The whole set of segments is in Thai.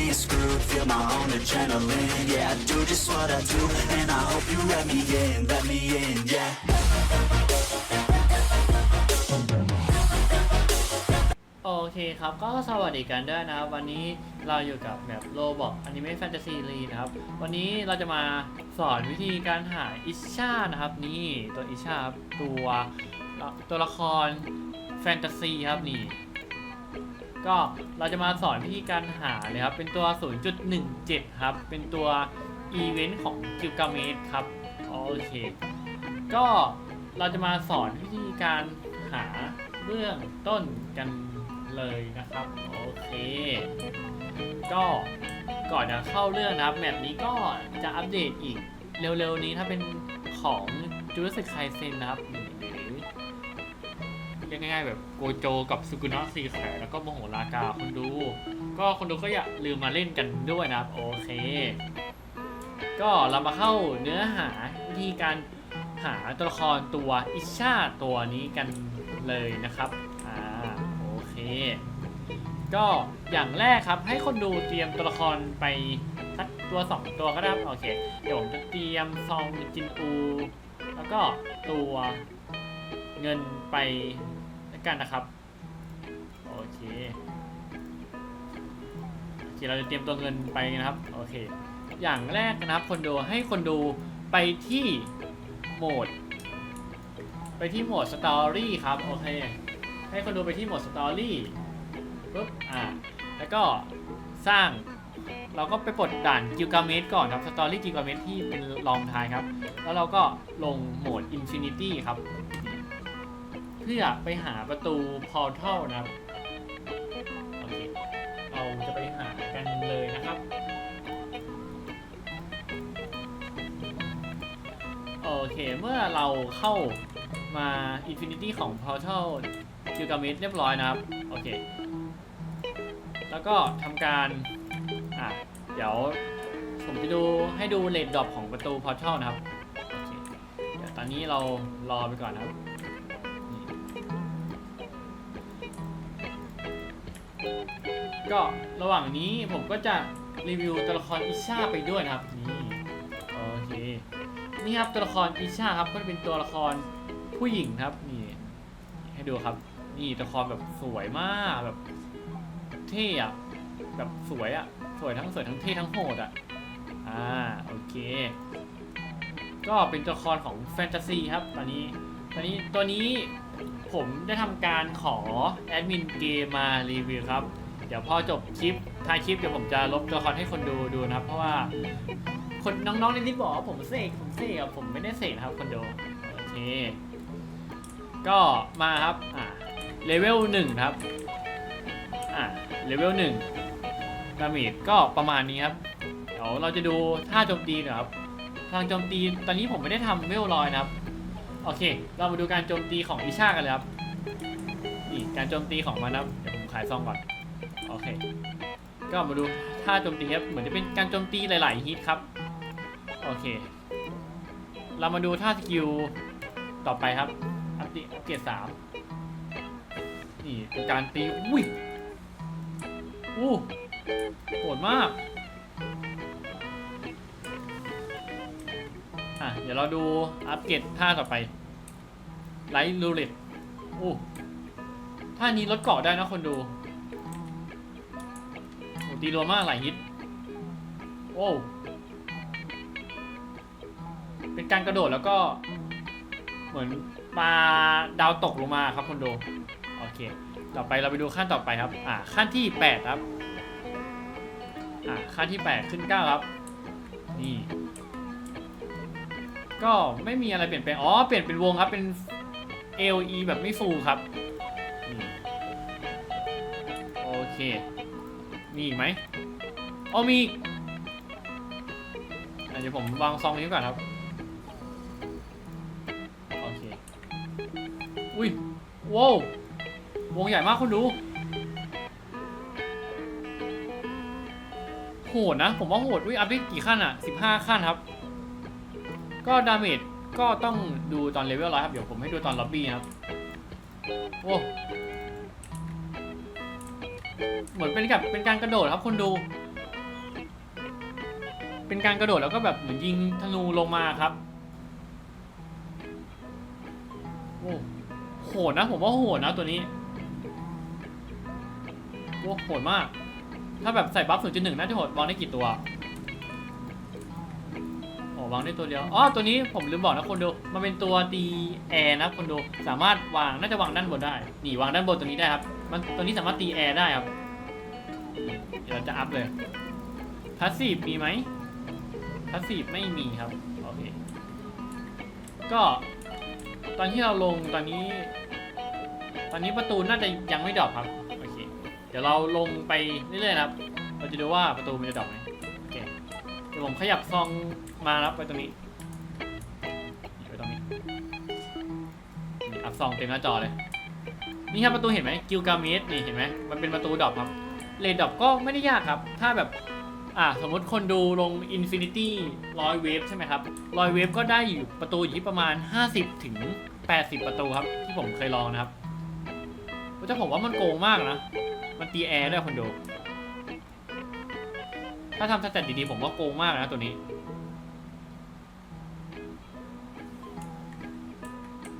me a screwed Feel my own adrenaline Yeah, I do just what I do And I hope you let me in, let me in, yeah โอเคครับก็สวัสดีกันด้วยนะครับ วันนี้เราอยู่กับแบบโลบอกอนิเมะแฟนตาซีรีนะครับ วันนี้เราจะมาสอนวิธีการหาอิชานะครับ นี่ตัวอิชาตัวตัวละครแฟนตาซีครับนี่ ก็เราจะมาสอนวิธีการหาเลยครับ เป็นตัว 0.17 ครับ เป็นตัวอีเวนต์ของกิลกาเมสครับ โอเค ก็เราจะมาสอนวิธีการหาเบื้องต้นกันเลยนะครับ โอเค ก็ก่อนจะเข้าเรื่องนะครับแมปนี้ก็จะอัปเดตอีกเร็วๆนี้ถ้าเป็นของจูราสสิกไคเซนนะครับ เรียกง่ายๆ แบบโกโจกับสุกุนะซีแขแล้วก็โมโหลากาคนดู ก็คนดูก็อย่าลืมมาเล่นกันด้วยนะครับ โอเค ก็เรามาเข้าเนื้อหาวิธีการหาตัวละครตัวอิชาตัวนี้กันเลยนะครับอ่าโอเค ก็อย่างแรกครับให้คนดูเตรียมตัวละครไปสักตัว 2 ตัวก็ได้ครับโอเค เดี๋ยวผมจะเตรียมซองจินอู แล้วก็ตัวเงินไป กันนะครับ โอเคโอเคเราจะเตรียมตัวเงินไปนะครับ โอเค อย่างแรกนะครับคนดูให้คนดูไปที่โหมด ไปที่โหมดสตอรี่ครับ โอเค ให้คนดูไปที่โหมดสตอรี่ปุ๊บ อ่า แล้วก็สร้าง เราก็ไปปลดด่านกิลกาเมสก่อนครับ สตอรี่กิลกาเมสที่เป็นลองทายครับ แล้วเราก็ลงโหมดอินฟินิตี้ครับ พื่อไปหาประตูพอร์ทัลนะครับโอเคเราจะไปหากันเลยนะครับโอเคเมื่อเราเข้ามา Infinity ของ Portal g i l g a m e s เรียบร้อยนะครับโอเคแล้วก็ทำการอะเดี๋ยวผมจะดูให้ดูเลดดรอปของประตู Portal นะครับโอเคเดี๋ยวตอนนี้เรารอไปก่อนนะครับ ก็ระหว่างนี้ผมก็จะรีวิวตัวละครอิชาไปด้วยนะครับนี่โอเคนี่ครับตัวละครอิชาครับก็เป็นตัวละครผู้หญิงครับนี่ให้ดูครับ นี่ตัวละครแบบสวยมากแบบเท่อะแบบสวยอะสวยทั้งสวยทั้งเท่ทั้งโหดอะอ่าโอเค ก็เป็นตัวละครของแฟนตาซีครับตอนนี้ตอนนี้ตัวนี้ผมได้ทำการขอแอดมินเกมมารีวิวครับ เดี๋ยวพอจบคลิปท้ายคลิปเดี๋ยวผมจะลบตัวละครให้คนดูดูนะครับ เพราะว่า คนน้องๆในนี้บอกว่าผมเสกผมเสกอะผมไม่ได้เสกนะครับคนดูโอเค ก็มาครับอ่าเลเวลหนึ่งครับอ่าเลเวลหนึ่งดาเมจก็ประมาณนี้ครับเดี๋ยวเราจะดูท่าโจมตีนะครับทางโจมตีตอนนี้ผมไม่ได้ทำเวลลอยนะครับ โอเค เรามาดูการโจมตีของอิชากันเลยครับนี่การโจมตีของมันนะเดี๋ยวผมขายซองก่อน โอเค ก็มาดูท่าโจมตีครับ เหมือนจะเป็นการโจมตีหลาย ๆ ฮิตครับ โอเค เรามาดูท่าสกิลต่อไปครับ อัปเดตอัปเกรดสามนี่เป็นการตี อุ้ยอู้โหดมาก อะ เดี๋ยวเราดูอัปเกรดท่าต่อไปไลท์ลูเลตอู้ท่านี้ลดเกาะได้นะคนดู ตีรัวมากหลายฮิตโอ้เป็นการกระโดดแล้วก็ เหมือนปลาดาวตกลงมาครับคนดูโอเค ต่อไปเราไปดูขั้นต่อไปครับอ่าขั้นที่ 8 ครับอ่าขั้นที่ 8 ขึ้น 9 ครับนี่ก็ไม่มีอะไรเปลี่ยนแปลงอ๋อเปลี่ยนเป็นวงครับเป็น AOE แบบไม่ฟูครับโอเค มีอีกไหมอ๋อมีเดี๋ยวผมวางซองนี้ก่อนครับ โอเค อุ้ยว้าววงใหญ่มากคุณดูโหดนะ ผมว่าโหดอุ้ยอัพได้กี่ขั้นอะ 15 ขั้นครับ ก็ดาเมจก็ต้องดูตอนเลเวลร้อยครับ เดี๋ยวผมให้ดูตอนล็อบบี้ครับ โอ้ เหมือนเป็นกับเป็นการกระโดดครับคุณดู เป็นการกระโดดแล้วก็แบบเหมือนยิงธนูลงมาครับโอ้โหดนะ ผมว่าโหดนะตัวนี้โอ้โหดมาก ถ้าแบบใส่บัฟ0.1น่าจะโหดวางได้กี่ตัวโอ้วางได้ตัวเดียวอ๋อตัวนี้ผมลืมบอกนะคนดู มันเป็นตัวตีแอร์นะคนดู สามารถวางน่าจะวางด้านบนได้ นี่วางด้านบนตัวนี้ได้ครับ มันตัวนี้สามารถตีแอร์ได้ครับ เดี๋ยวเราจะอัพเลยพาสซีฟมีไหมพาสซีฟไม่มีครับ โอเค ก็ตอนที่เราลงตอนนี้ ตอนนี้ประตูน่าจะยังไม่ดรอปครับ โอเค เดี๋ยวเราลงไปเรื่อยๆครับ เราจะดูว่าประตูมันจะดรอปไหมโอเค เดี๋ยวผมขยับซองมารับไปตรงนี้ไปตรงนี้อัพซองเต็มหน้าจอเลย นี่ครับประตูเห็นไหมกิลกาเมสนี่เห็นไหมมันเป็นประตูดรอปครับเลนดรอปก็ไม่ได้ยากครับ ถ้าแบบอ่าสมมติคนดูลง Infinity ร้อยเวฟใช่ไหมครับร้อยเวฟก็ได้อยู่ประตูอยู่ที่ประมาณ 50 ถึง 80 ประตูครับ ที่ผมเคยลองนะครับแต่ผมว่ามันโกงมากนะ มันตีแอร์ด้วยคนดู ถ้าทำสแตทดีๆผมว่าโกงมากนะตัวนี้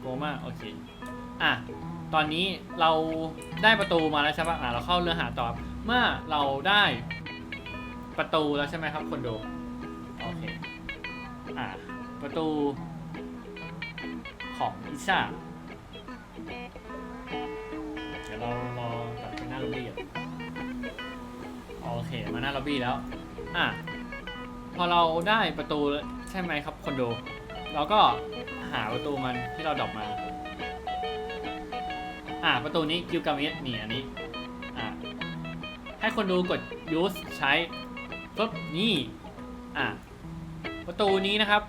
โกงมาก โอเค อะ ตอนนี้เราได้ประตูมาแล้วใช่ปะอะเราเข้าเรือหาต่อครับเมื่อเราได้ประตูแล้วใช่ไหมครับคนดูโอเคอะประตูของอิซ่าเดี๋ยวเรารอกลับไปหน้าล็อบบี้อะโอเคมาหน้าล็อบบี้แล้วอะพอเราได้ประตูใช่ไหมครับคอนโดเราก็หาประตูมันที่เราดรอปมา อะประตูนี้กิลกาเมสนี่อันนี้อะให้คนดูกด use ใช้ปุ๊บนี่อะประตูนี้นะครับ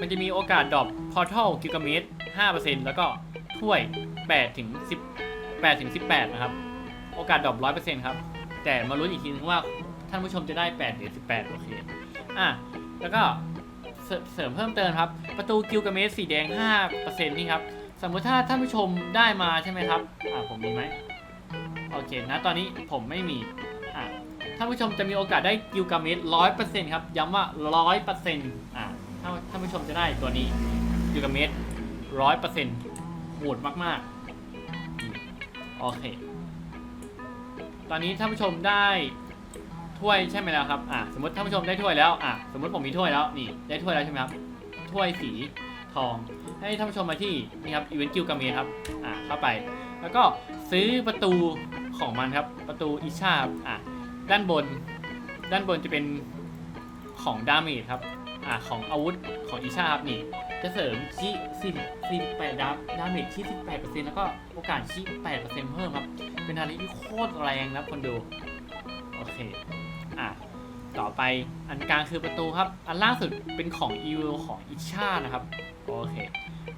มันจะมีโอกาสดรอป portal กิลกาเมส5%แล้วก็ถ้วย8ถึง10 8ถึง18 นะครับ โอกาสดรอป100%ครับ แต่มาลุ้นอีกทีนึงว่าท่านผู้ชมจะได้ 8 หรือ 18 โอเค อะ แล้วก็เสริมเสริมเพิ่มเติมครับ ประตูกิลกาเมสสีแดง 5%นี่ครับ สมมติถ้าท่านผู้ชมได้มาใช่ไหมครับ อะผมมีไหมโอเคนะตอนนี้ผมไม่มี อะท่านผู้ชมจะมีโอกาสได้กิลกาเมส100%ครับ ย้ำว่า100%อะถ้าท่านผู้ชมจะได้ตัวนี้กิลกาเมส100%โหดมากๆ โอเค ตอนนี้ท่านผู้ชมได้ถ้วยใช่ไหมแล้วครับ อะสมมติท่านผู้ชมได้ถ้วยแล้ว อะสมมติผมมีถ้วยแล้ว นี่ ได้ถ้วยแล้วใช่ไหมครับ ถ้วยสีทอง ให้ท่านผู้ชมมาที่นี่ครับอีเวนต์กิลกาเมครับอะเข้าไป แล้วก็ซื้อประตูของมันครับ ประตูอิชาบอะด้านบน ด้านบนจะเป็นของดาเมจครับอะของอาวุธของอิชาครับนี่จะเสริมชี้4 48ดาดาเมจที่18%แปดเปอร์เซ็นแล้วก็โอกาสชี้8%เปอร์เซ็นเพิ่มครับ เป็นอะไรที่โคตรแรงนะครับคนดู โอเค อะ ต่อไปอันกลางคือประตูครับ อันล่าสุดเป็นของอีวิลของอิชานะครับ โอเค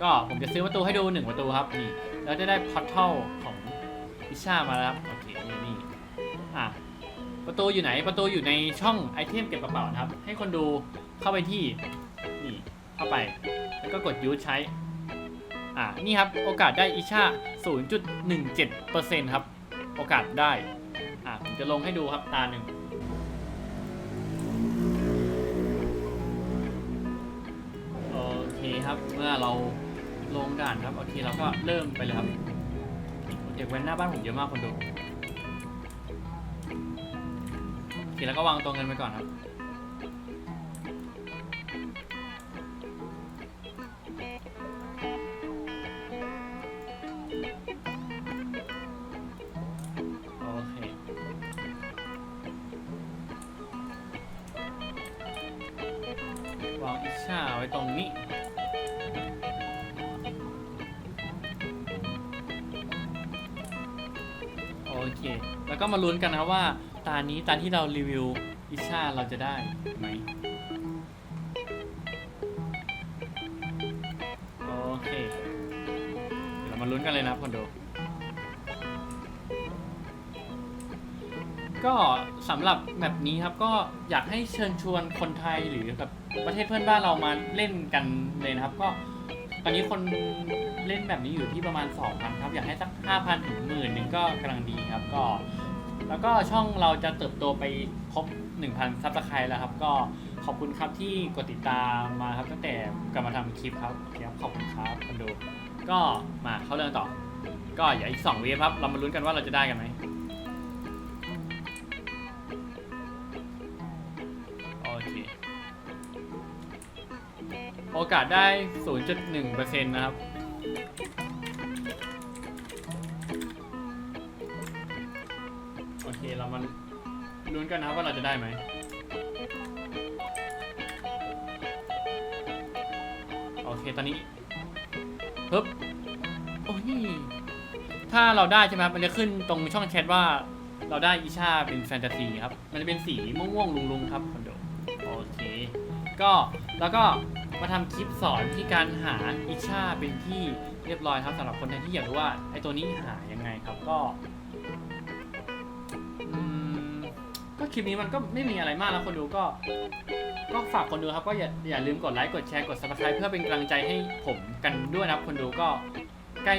ก็ผมจะซื้อประตูให้ดูหนึ่งประตูครับนี่แล้วจะได้พอร์ทัลของอิชามาแล้วครับโอเคนี่อะประตูอยู่ไหนประตูอยู่ในช่องไอเทมเก็บกระเป๋านะครับ ให้คนดูเข้าไปที่นี่เข้าไป แล้วก็กดยูใช้อ่านี่ครับโอกาสได้อิชา0.17%ครับ โอกาสได้อ่าผมจะลงให้ดูครับตาหนึ่งโอเคครับเมื่อเรา ลงด่านครับโอเคเราก็เริ่มไปเลยครับเด็กแว้นหน้าบ้านผมเยอะมากคนดูโอเคแล้วก็วางตัวเงินไปก่อนครับโอเควางอิชาไว้ตรงนี้ แล้วก็มาลุ้นกันนะครับว่า ตานี้ตาที่เรารีวิวอิชาเราจะได้ไหมโอเคเดี๋ยวเรามาลุ้นกันเลยนะครับคอนโด ก็สำหรับแบบนี้ครับก็อยากให้เชิญชวนคนไทยหรือแบบประเทศเพื่อนบ้านเรามาเล่นกันเลยนะครับ ก็ตอนนี้คนเล่นแบบนี้อยู่ที่ประมาณ 2,000 ครับ อยากให้สัก 5,000 ถึงหมื่นหนึ่งก็กำลังดีครับ ก็ แล้วก็ช่องเราจะเติบโตไปครบ 1,000ซับสไครต์แล้วครับ ก็ขอบคุณครับที่กดติดตามมาครับตั้งแต่กลับมาทำคลิปครับโอเครับขอบคุณครับคนดู ก็มาเข้าเรื่องต่อ ก็อย่าอีกสองเวฟครับ เรามาลุ้นกันว่าเราจะได้กันไหมโอเคโอกาสได้ 0.1%นะครับ ลุ้นกันนะว่าเราจะได้ไหมโอเคตอนนี้ปึ๊บโอ้ยถ้าเราได้ใช่ไหมมันจะขึ้นตรงช่องแชทว่า เราได้อิชาเป็นแฟนตาซีครับ มันจะเป็นสีม่วงๆลุงๆครับคอนโดโอเค ก็แล้วก็มาทำคลิปสอนที่การหาอิชาเป็นที่เรียบร้อยครับสำหรับคนที่อยากรู้ว่าไอ้ตัวนี้หายังไงครับก็ ลิปนี้มันก็ไม่มีอะไรมากแล้วคนดูก็ ก็ฝากคนดูครับก็อย่าอย่าลืมกดไลค์กดแชร์กด subscribe เพื่อเป็นกำลังใจให้ผมกันด้วยนะครับ คนดูก็ใกล้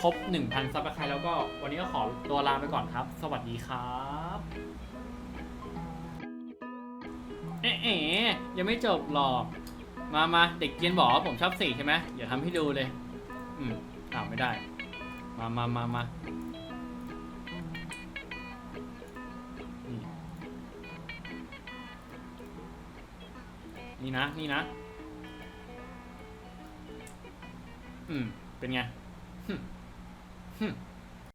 ครบ 1,000 subscribe แล้วก็วันนี้ก็ขอตัวลาไปก่อนครับ สวัสดีครับเอ๊ะเอยังไม่จบหรอก มามาเด็กเกียนบอกว่าผมชอบสีใช่ไหมเดี๋ยวทำให้ดูเลย อืมอ้าวไม่ได้ มามามามา นี่นะ นี่นะ อืม เป็นไงฮึฮึ